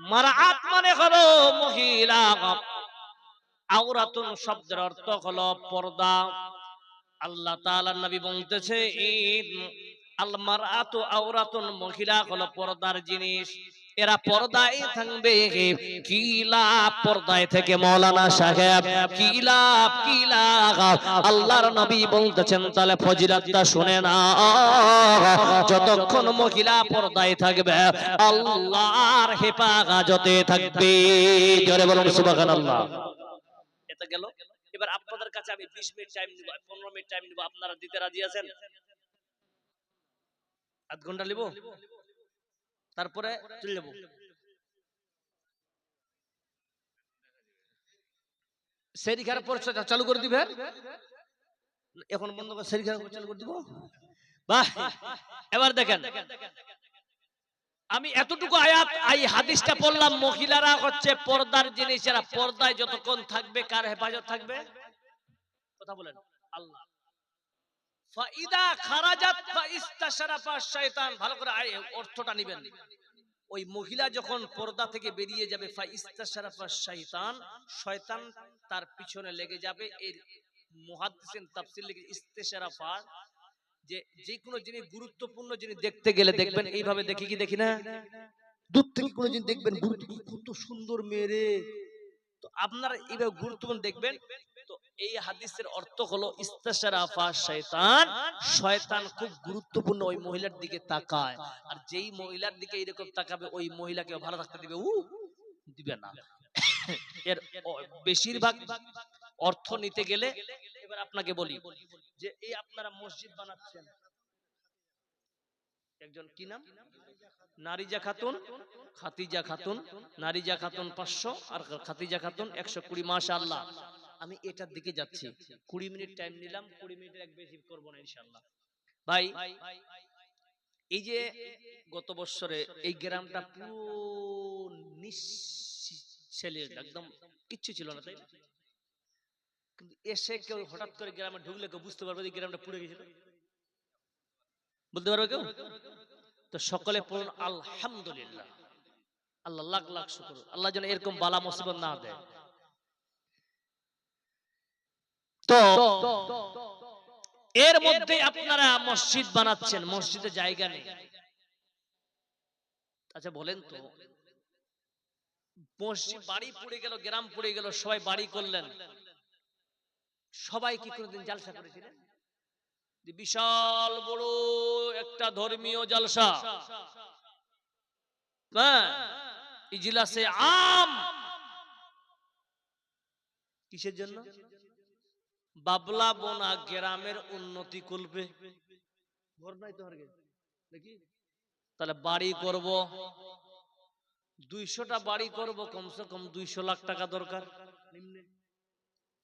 মারাত মানে হলো মহিলা। আওরাতুন শব্দের অর্থ হলো পর্দা। আল্লাহ তাআলা নবী বলতেছে আল মারাতু আওরাতুন মহিলা হলো পর্দার জিনিস। এরা পর্দায় থাকবে। কি লাভ? পর্দায় থেকে মৌলানা সাহেব। কি লাভ? কি লাভ? আল্লাহর নবী বলতেছেন তাহলে ফজিলাতটা শুনে না যতক্ষণ মহিলা পর্দায় থাকবে আল্লাহর হেফাজতে থাকবে। জোরে বলুন সুবহানাল্লাহ। এটা গেল? এবার আপনাদের কাছে আমি 20 মিনিট টাইম নিব 15 মিনিট টাইম নিব আপনারা দিতে রাজি আছেন? আধ ঘণ্টা নিব তারপরে চলে যাব। সেরি খারাপ পড়ছে চালু করে দিবে। এখন বন্ধ করে সেরি খারাপ চালু করে দিব। বাহ! এবার দেখেন। আমি এতটুকু আয়াত, এই হাদিসটা পড়লাম, মহিলারা হচ্ছে পর্দার জিনিস এরা পর্দায় যতক্ষণ থাকবে, কার হেফাজত থাকবে? কথা বলেন। আল্লাহ। ইস্তেশারাফা যে জিনিস গুরুত্বপূর্ণ জিনিস দেখতে গেলে দেখবেন। এইভাবে দেখি কি দেখি না? দূর থেকে কোনো জিনিস দেখবেন কত সুন্দর মেরে তো আপনারা এইভাবে গুরুত্বপূর্ণ দেখবেন এই হাদিসের অর্থ হলো ইস্তাশারাফা শয়তান শয়তান খুব গুরুত্বপূর্ণ ওই মহিলার দিকে তাকায়। আর যেই মহিলার দিকে এরকম তাকাবে, ওই মহিলাকে ভালো থাকতে দিবে। উ দিবে না। এর বেশিরভাগ অর্থ নিতে গেলে এবার আপনাকে বলি যে, এই আপনারা মসজিদ বানাচ্ছেন। একজন কি নাম? নারিজা খাতুন, খাতিজা খাতুন, নারিজা খাতুন পাঁচশো, আর খাতিজা খাতুন একশো কুড়ি মাসা আল্লাহ আমি এটার দিকে যাচ্ছি। কুড়ি মিনিট টাইম নিলাম কুড়ি মিনিটের এক বেশি করব না ইনশাল্লাহ ভাই এই যে গত বছরে এই গ্রামটা পুরো ছেলে একদম কিচ্ছু ছিল না তাই? কিন্তু এসে কেউ হঠাৎ করে গ্রামে ঢুকলে কেউ বুঝতে পারবে যে গ্রামটা পুড়ে গেছিল। বলতে পারবে কেউ? তো সকলে পড়ুন আলহামদুলিল্লাহ। আল্লাহ লাখ লাখ শুকর। আল্লাহ যেন এরকম বালা মুসিবত না দেয়। তো এর মধ্যে আপনারা মসজিদ বানাচ্ছেন, মসজিদে জায়গা নেই। আচ্ছা বলেন তো। মসজিদ, বাড়ি পুড়ে গেল, গ্রাম পুড়ে গেল, সবাই বাড়ি করলেন। সবাই কি কোনোদিন জালসা করেছিলেন? বিশাল বড় একটা ধর্মীয় জালসা। হ্যাঁ ইজলাসে আম। কিসের জন্য? বাবলা বোনা গ্রামের উন্নতি করবে। ঘর নাই তাহলে বাড়ি করব। দুইশোটা বাড়ি করব কমসে কম দুইশো লাখ টাকা দরকার। নিম্নে।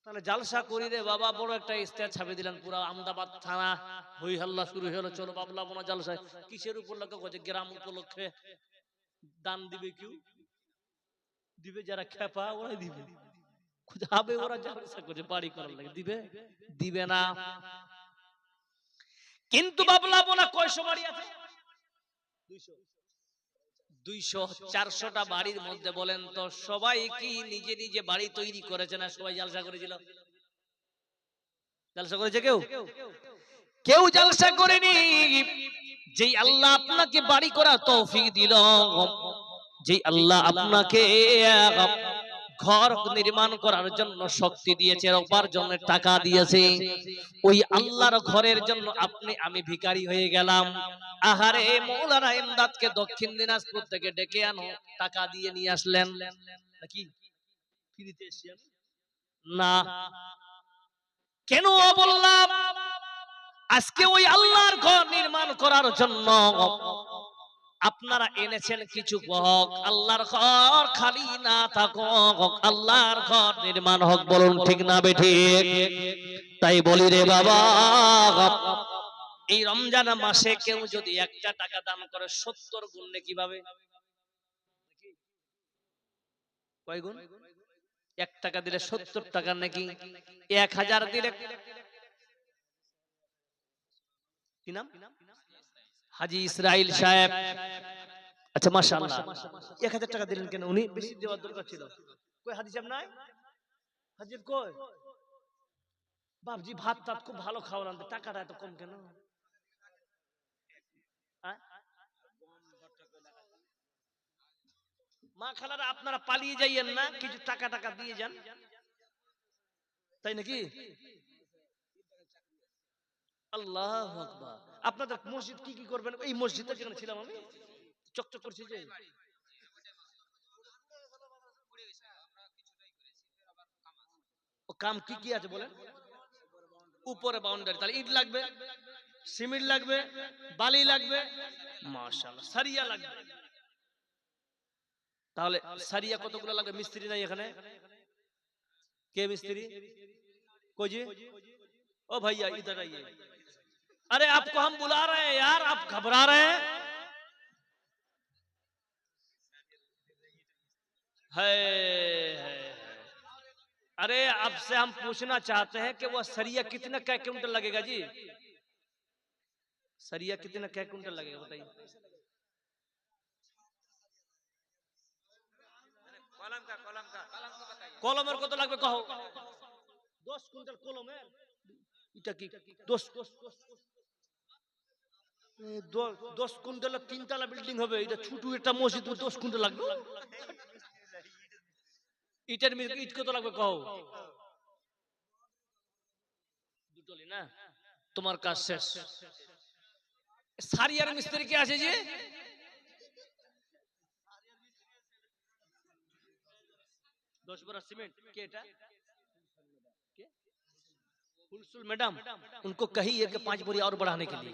তাহলে জালসা করি রে বাবা বড় একটা স্টেজ ছাপে দিলেন পুরো আমদাবাদ থানা। হই হাল্লা শুরু হলো চলো বাবলা বোনা জালসায়। কিসের উপলক্ষে করছে? গ্রাম উপলক্ষে। দান দিবে কেউ? দিবে যারা খেপা ওরাই দিবে। যাবে ওরা জালসা করছে বাড়ি করার লাগে। দিবে? দিবে না। কিন্তু বাবলা বোনা কয়শো বাড়ি আছে? দুইশো। চারশোটা বাড়ির মধ্যে বলেন তো সবাই কি নিজে নিজে বাড়ি তৈরি করেছে না সবাই জালসা করেছিল? জালসা করেছে কেউ? কেউ? জালসা করেনি। যেই আল্লাহ আপনাকে বাড়ি করা তৌফিক দিল যেই আল্লাহ আপনাকে ঘর নির্মাণ করার জন্য শক্তি দিয়েছে উপার্জনের টাকা দিয়েছে। ওই আল্লাহর ঘরের জন্য আপনি, আমি ভিখারি হয়ে গেলাম। আহারে, মৌলানা ইমদাদকে দক্ষিণ দিনাজপুর থেকে ডেকে আনো, টাকা দিয়ে নিয়ে আসলেন। নাকি? ফ্রিতে? না। কেন বললাম? আজকে ওই আল্লাহর ঘর নির্মাণ করার জন্য। আপনারা এনেছেন কিছু হক আল্লাহর ঘর খালি না থাকুক, আল্লাহর ঘর নির্মাণ হোক বলুন ঠিক না বেঠিক তাই বলি রে বাবা, এই রমজান মাসে কেউ যদি একটা টাকা দান করে সত্তর গুণ কীভাবে? কয় গুণ? এক টাকা দিলে সত্তর টাকা নাকি এক হাজার দিলে কি নাম? হাজি ইসরাইল সাহেব। আচ্ছা এক হাজার টাকা দিলেন কেন? উনি বেশি দেওয়ার দরকার ছিল। কই, হাজি সাহেব নাই? হাজির কই? বাপজি, ভাত টাত খুব ভালো খাওয়ালাম টাকাটা এত কম কেন? মা খালারা, আপনারা পালিয়ে যাইয়েন না, কিছু টাকা টাকা দিয়ে যান। তাই নাকি? আল্লাহ আপনাদের মসজিদ কি কি করবেন? এই মসজিদটা যেখানে ছিলাম আমি? চকচক করছি যে। ও কাম কি কি আছে বলেন? উপরে বাউন্ডারি তাহলে ইট লাগবে, সিমেন্ট লাগবে, বালি লাগবে, মাশাআল্লাহ, সারিয়া লাগবে। তাহলে সারিয়া কতগুলো লাগবে? মিস্ত্রি নাই এখানে? কে মিস্ত্রি? কই ও ভাইয়া ইধার ইয়ে। अरे आपको हम बुला रहे हैं यार आप घबरा रहे हैं। है, है, अरे आपसे हम पूछना चाहते हैं कि वह सरिया कितने कै क्विंटल लगेगा जी? सरिया कितने कै क्विंटल लगेगा बताइए। कॉलम का कॉलम का। कॉलम को तो लगभग कहो। दस क्विंटल कॉलम है। দশ এ, দ- দশ কুইন্টালের তিনতলা বিল্ডিং হবে এটা ছোট একটা মসজিদ দশ কুইন্টাল লাগবে ইটের মি- ইট কত লাগবে কহ দুটলি না তোমার কাজ শেষ সারিয়ার মিস্ত্রি কে আছে যে दस बोरा सीमेंट के এটা के फुलसुल मैडम उनको कहिए कि पांच बोरी और बढ़ाने के लिए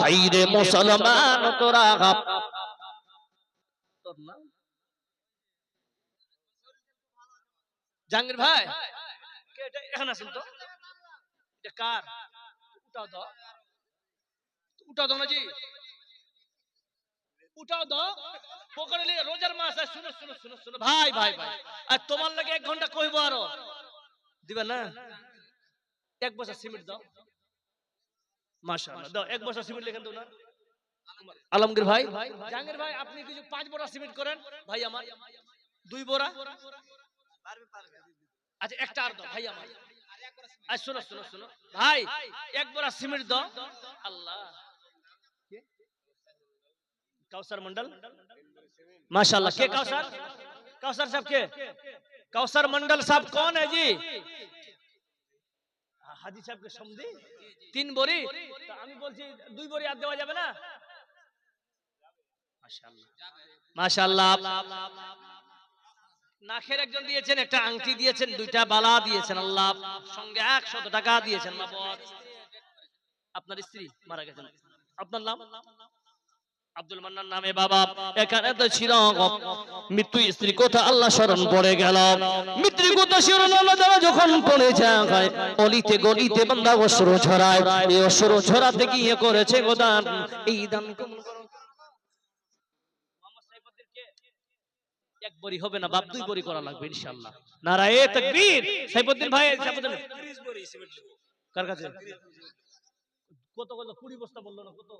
হাইরে মুসলমান তোরা। জাহাঙ্গীর ভাই এখানে আসুন তো। কার? উঠাও দাও। উঠাও দাও না জি উঠাও দাও। পকড়ে নিয়ে রোজার মাস আছে। শুনো শুনো শুনো শুনো। ভাই ভাই ভাই, আর তোমার লাগে এক ঘণ্টা কইবো আরও। দিবে না? এক বছর সিমেন্ট দাও। মাশাআল্লাহ দাও এক বছর সিমেন্ট লিখে দাও না আলমগীর ভাই জাহাঙ্গীর ভাই আপনি কিছু পাঁচ বোরা সিমেন্ট করেন ভাই আমার দুই বোরা পারবে পারবে আচ্ছা একটা আর দাও ভাই আমার আজ শোনো শোনো শোনো ভাই এক বোরা সিমেন্ট দাও আল্লাহ কে? কাউসার मंडल माशाल्लाह के काउसर काउसर साहब के काउसर मंडल साहब कौन है जी হাজি সাহেবকে সমদি তিন বড়ি? আমি বলছি দুই বড়ি আর দেওয়া যাবে না? নাখের একজন দিয়েছেন একটা আংটি দিয়েছেন দুইটা বালা দিয়েছেন আল্লাহ। সঙ্গে একশত টাকা দিয়েছেন আপনার স্ত্রী মারা গেছেন। আপনার নাম? আব্দুল মান্নার নামে বাবা, এখানে তো ছিল মৃত্যু স্ত্রী কথা? আল্লাহ স্মরণ পড়ে গেল। মৃত্যু কথা স্মরণ আল্লাহ দ্বারা যখন পড়ে যায়, অলিতে গলিতে বান্দা অসুর ছড়ায়। এই অসুর ছড়াতে গিয়ে করেছে গোদান এই দান এক বড়ি হবে না, বাপ দুই বড়ি করা লাগবে, ইনশাআল্লাহ। নারায়ে তাকবীর। সাইফুদ্দিন ভাই, সাইফুদ্দিন 30 বড়ি সিমেন্ট দেবো কার কাছে? কত কত? কুড়ি বস্তা বলল না, কত?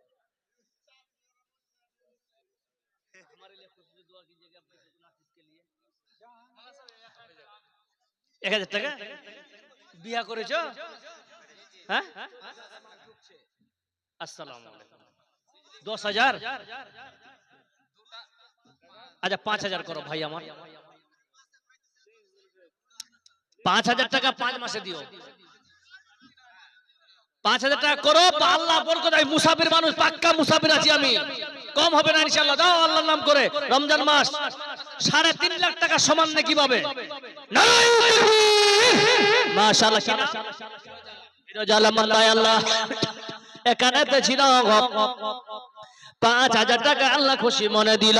दुआ कीजिएगा अपने नाफिस के लिए এক হাজার টাকা বিয়া করেছ হ্যাঁ আসসালামু আলাইকুম দশ হাজার আচ্ছা পাঁচ হাজার করো ভাই আমার পাঁচ হাজার টাকা পাঁচ মাসে দিও পাঁচ হাজার টাকা করো বা আল্লাহ বরকত আমি মুসাফির মানুষ পাক্কা মুসাফির আছি আমি কম হবে না ইনশাল্লাহ দাও আল্লাহর নাম করে। রমজান মাস সাড়ে তিন লাখ টাকা সমান মাশাআল্লাহ কিনা? আল্লাহ। এখানে তো ছিল পাঁচ হাজার টাকা আল্লাহ খুশি মনে দিল।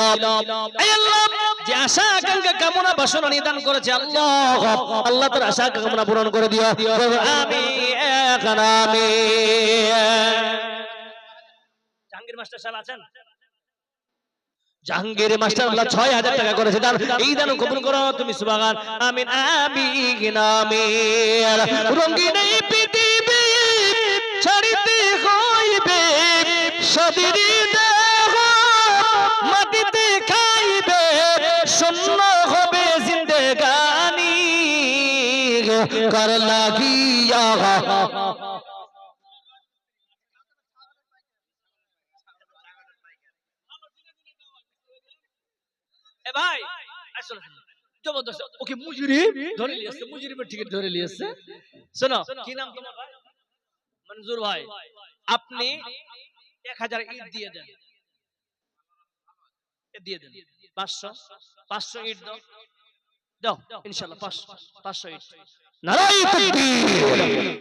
যে আশা আকাঙ্ক্ষা কামনা বাসনা নিদান করেছে আল্লাহ আল্লাহ তোর আশা কামনা পূরণ করে দিও। আমি আছেন? জাহাঙ্গীর মাস্টার আল্লাহ ছয় হাজার টাকা করেছে। দান এই দান কবুল করো, তুমি সুবাগান আমিন আমিন আমিন। রঙিন এই পৃথিবী ছাড়িতে হইবে সদিরি দেহ মাটিতে খাইবে, শূন্য হবে জিন্দেগানি। কর লাগিয়া ভাই জবরদস্ত। ওকে ধরে লিয়েছে মুজরিমের টিকিট ধরে লিয়েছে শোনো, কি নাম তোমার ভাই? ভাই। আপনি এক হাজার ইট দিয়ে দেন। দিয়ে দেন। পাঁচশো পাঁচশো ইট দাও। দাও, ইনশাল্লাহ, পাঁচশো পাঁচশো ইট। নারাই